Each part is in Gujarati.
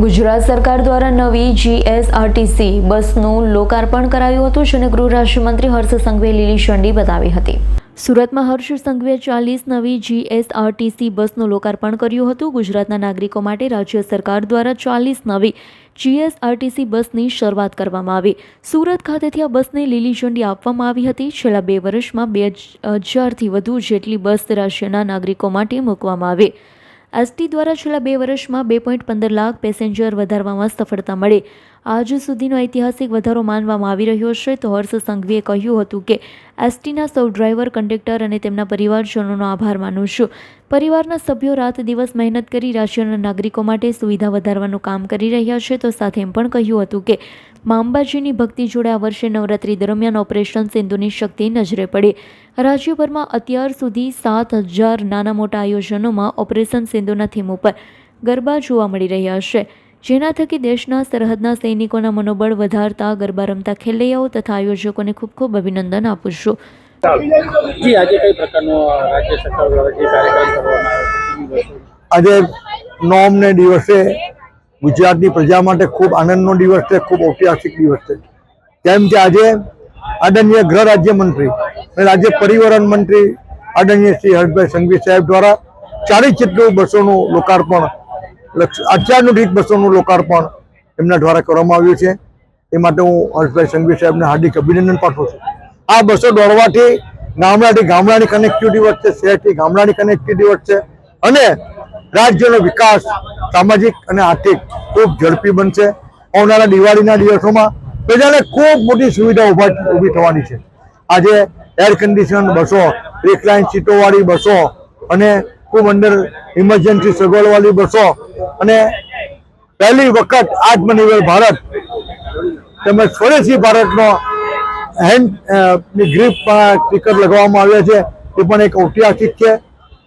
ગુજરાત સરકાર દ્વારા નવી જીએસઆરટીસી બસનું લોકાર્પણ કરાયું હતું, જેને ગૃહ રાજ્યમંત્રી હર્ષ સંઘવીએ લીલી ઝંડી બતાવી હતી. સુરતમાં હર્ષ સંઘવીએ ચાલીસ નવી જીએસઆરટીસી બસનું લોકાર્પણ કર્યું હતું. ગુજરાતના નાગરિકો માટે રાજ્ય સરકાર દ્વારા ચાલીસ નવી જીએસઆરટીસી બસની શરૂઆત કરવામાં આવી. સુરત ખાતેથી આ બસને લીલી ઝંડી આપવામાં આવી હતી. છેલ્લા બે વર્ષમાં બે હજારથી વધુ જેટલી બસ રાજ્યના નાગરિકો માટે મૂકવામાં આવી. એસટી દ્વારા છેલ્લા બે વર્ષમાં બે પોઈન્ટ પંદર લાખ પેસેન્જર વધારવામાં સફળતા મળી. આજ સુધીનો ઐતિહાસિક વધારો માનવામાં આવી રહ્યો છે. તો હર્ષ સંઘવીએ કહ્યું હતું કે એસટીના સૌ ડ્રાઈવર, કંડક્ટર અને તેમના પરિવારજનોનો આભાર માનું છું. પરિવારના સભ્યો રાત દિવસ મહેનત કરી રાજ્યના નાગરિકો માટે સુવિધા વધારવાનું કામ કરી રહ્યા છે. તો સાથે એમ પણ કહ્યું હતું કે મા અંબાજીની ભક્તિ જોડે આ વર્ષે નવરાત્રી દરમિયાન ઓપરેશન સિંધુની શક્તિ નજરે પડી. રાજ્યભરમાં અત્યાર સુધી સાત હજાર નાના મોટા આયોજનોમાં ઓપરેશન સિંધુના થીમ ઉપર ગરબા જોવા મળી રહ્યા છે. જેના થકી દેશના સરહદના સૈનિકોના મનોબળ વધારતા ગરબા રમતા ખેલૈયાઓ તથા આયોજકોને ખૂબ ખૂબ અભિનંદન આપું છું. જી આજે કઈ પ્રકારનો રાજ્ય સરકાર દ્વારા જે કાર્યક્રમ કરવામાં આવ્યો આજે નોમને દિવસે ગુજરાતની પ્રજા માટે ખૂબ આનંદનો દિવસ છે ખૂબ ઐતિહાસિક દિવસ છે. કેમ કે આજે આદરણીય ગૃહ રાજ્યમંત્રી અને રાજ્ય પરિવહન મંત્રી આદરણીય શ્રી હર્ષભાઈ સંઘવી સાહેબ દ્વારા ચાલીસ જેટલું બસોનું લોકાર્પણ લક્ષ- રીત બસોનું લોકાર્પણ એમના દ્વારા કરવામાં આવ્યું છે. એ માટે હું હર્ષભાઈ સંઘવી સાહેબને હાર્દિક અભિનંદન પાઠવું છું. આ બસો દોડવાથી ગામડાથી ગામડાની કનેક્ટિવિટી વધશે, શહેરથી ગામડાની કનેક્ટિવિટી વધશે અને રાજ્યનો વિકાસ સામાજિક અને આર્થિક ખૂબ ઝડપી બનશે. આવનારા દિવાળીના દિવસોમાં પ્રજાને ખૂબ મોટી સુવિધા ઊભા ઊભી થવાની છે. આજે એર કન્ડિશન બસો રિક્લાઇન સીટોવાળી બસો અને ખૂબ અંદર ઇમરજન્સી સગવડવાળી બસો. અને પહેલી વખત આત્મનિર્ભર ભારત તેમજ સ્વદેશી ભારતનો હેન્ડ અ, ની ગ્રીપ સ્ટીકર લગાવવામાં આવ્યા છે. એ પણ એક ઐતિહાસિક છે.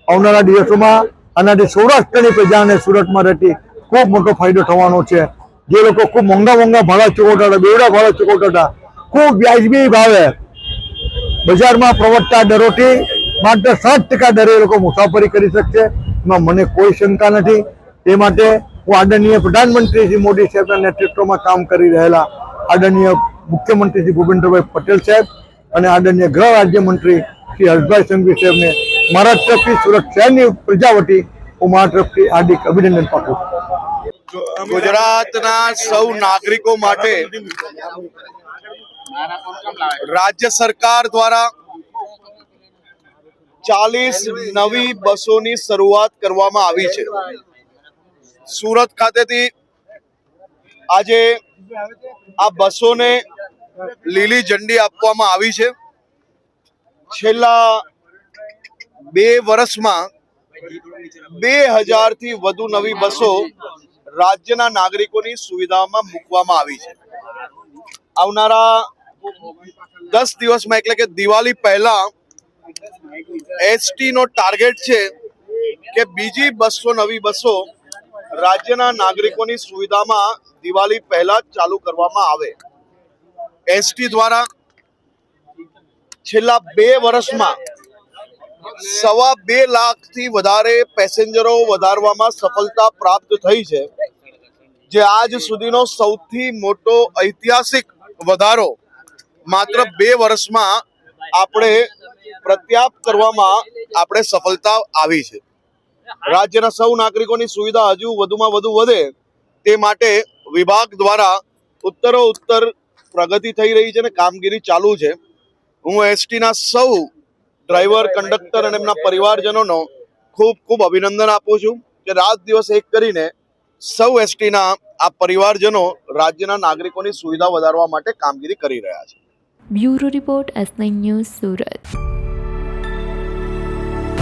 આવનારા દિવસોમાં આનાથી સૌરાષ્ટ્રની પ્રજાને સુરતમાં રહેતી ખૂબ મોટો ફાયદો થવાનો છે. જે લોકો ખૂબ મોંઘા મોંઘા ભાડા ચૂકવતા હતા બેવડા ભાડા ચૂકવતા હતા ખૂબ વ્યાજબી ભાવે બજારમાં પ્રવર્તતા દરોથી માત્ર સાત ટકા દરે લોકો મુસાફરી કરી શકશે. એમાં મને કોઈ શંકા નથી. તે માટે હું આદરણીય પ્રધાનમંત્રી શ્રી મોદી સાહેબના નેતૃત્વમાં કામ કરી રહેલા આદરણીય મુખ્યમંત્રી શ્રી ભૂપેન્દ્રભાઈ પટેલ સાહેબ અને આદરણીય ગૃહ રાજ્યમંત્રી શ્રી હર્ષભાઈ સંઘવી સાહેબને મારા તરફથી સુરત શહેરની પ્રજા હું મારા તરફથી હાર્દિક અભિનંદન પાઠવું ગુજરાતના સૌ નાગરિકો માટે રાજ્ય સરકાર દ્વારા ચાલીસ નવી બસોની શરૂઆત કરવામાં આવી છે. સુરત ખાતેથી આજે આ બસોને લીલી ઝંડી આપવામાં આવી છે. છેલ્લા બે વર્ષમાં બે હજારથી વધુ નવી બસો રાજ્યના નાગરિકોની સુવિધામાં મૂકવામાં આવી છે. આવનારા દસ દિવસમાં, એટલે કે દિવાળી પહેલા એસટી નો ટાર્ગેટ છે કે બીજી બસો, નવી બસો રાજ્યના નાગરિકોની સુવિધામાં દિવાળી પહેલા ચાલુ કરવામાં આવે. એસટી દ્વારા છેલ્લા બે વર્ષમાં સવા બે લાખથી વધારે પેસેન્જરો વધારવામાં સફળતા પ્રાપ્ત થઈ છે, જે આજ સુધીનો સૌથી મોટો ઐતિહાસિક વધારો માત્ર બે વર્ષમાં આપણે પ્રત્યાપ કરવામાં આપણે સફળતા આવી છે. રાજ્યના સૌ નાગરિકોની સુવિધા હજુ વધુમાં વધુ વધે તે માટે વિભાગ દ્વારા ઉત્તરો ઉત્તર પ્રગતિ થઈ રહી છે અને કામગીરી ચાલુ છે. હું એસટીના સૌ ડ્રાઈવર, કંડક્ટર અને એમના પરિવારજનોનો ખૂબ ખૂબ અભિનંદન આપું છું કે રાત દિવસ એક કરીને સૌ એસટીના આ પરિવારજનો રાજ્યના નાગરિકોની સુવિધા વધારવા માટે કામગીરી કરી રહ્યા છે. Bureau report S news Surat.